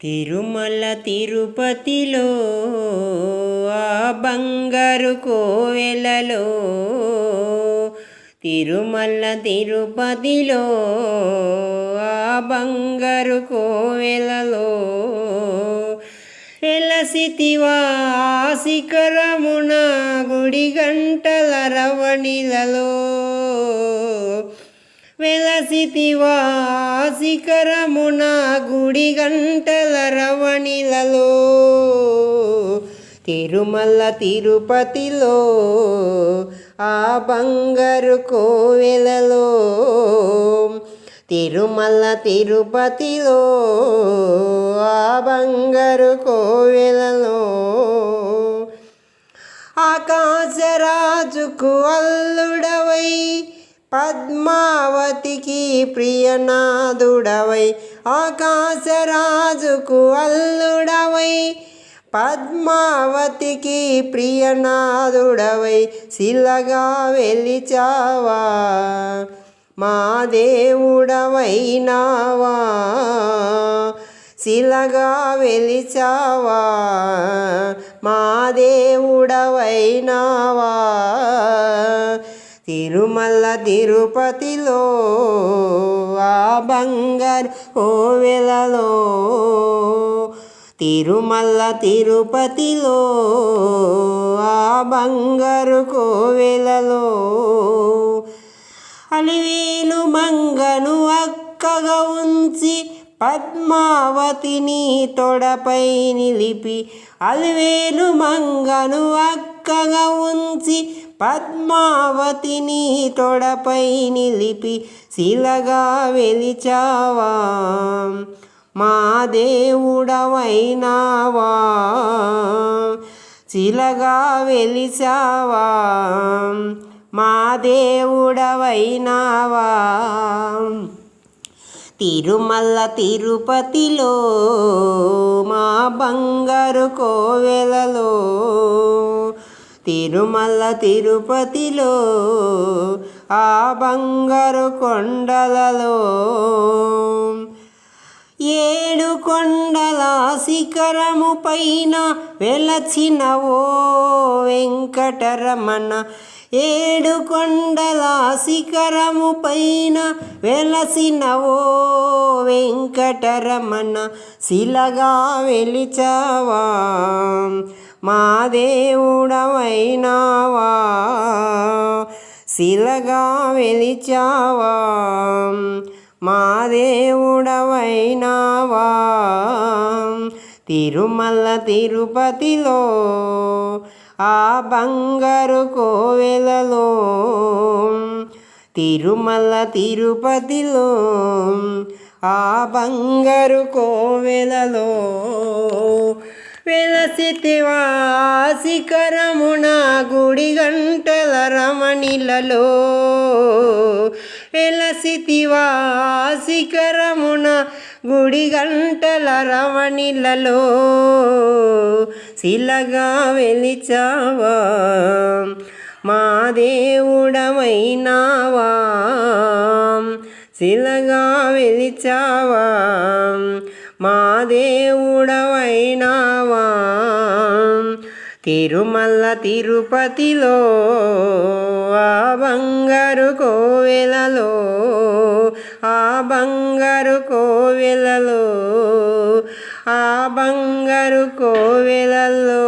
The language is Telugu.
తిరుమల తిరుపతిలో ఆ బంగారు కోవెలలో. తిరుమల తిరుపతిలో ఆ బంగారు కోవెలలో. ఎలసితివా శిఖరమున గుడి గంటల రవణిలలో. వెలసితివా శిఖరమున గుడి గంటల రవణిలలో తిరుమల తిరుపతిలో ఆ బంగారు కోవెలలో తిరుమల తిరుపతిలో ఆ బంగారు కోవెలలో. ఆకాశరాజుకు అల్ల పద్మావతికి ప్రియనాథుడవై ఆకాశరాజుకు అల్లుడవై. పద్మావతికి ప్రియనాథుడవై శిలగా వెలిచావా. మా దేవుడవైనావా. శిలగా వెలిచావా. మా దేవుడవైనావా. తిరుమల తిరుపతిలో ఆ బంగారు కోవెలలో. తిరుమల తిరుపతిలో ఆ బంగారు కోవెలలో. అలివేలు మంగను చక్కగా ఉంచి పద్మావతిని తొడపై నిలిపి అలివేలు మంగను అక్కగా ఉంచి పద్మావతిని తొడపై నిలిపి శిలగా వెలిచావా. మా దేవుడవైనావా. శిలగా వెలిచావా మా దేవుడవైనావా. తిరుమల తిరుపతిలో మా బంగారు కోవెలలో. తిరుమల తిరుపతిలో ఆ బంగారు కొండలలో. ఏడు కొండల శిఖరము పైన వెలచిన ఓ వెంకటరమణ ఏడు కొండల శిఖరము పైన వెలసిన ఓ వెంకటరమణ శిలగా వెలిచవా. మా దేవుడవైనావా. శిలగా వెలిచావా. మా దేవుడవైనావా. తిరుమల తిరుపతిలో ఆ బంగారు కోవెలలో తిరుమల తిరుపతిలో ఆ బంగారు కోవెలలో వెలసితివా శిఖరమున గుడి గంటల రమణిలలో వెలసితివా శిఖరమున గుడి గంటల రమణిలలో శిలగా వెలిచావా? మా దేవుడమైనావా? శిలగా వెలిచావా? మా దేవుడవైనావా తిరుమల తిరుపతిలో ఆ బంగారు కోవెలలో ఆ బంగారు కోవెలలో ఆ బంగారు కోవెలలో.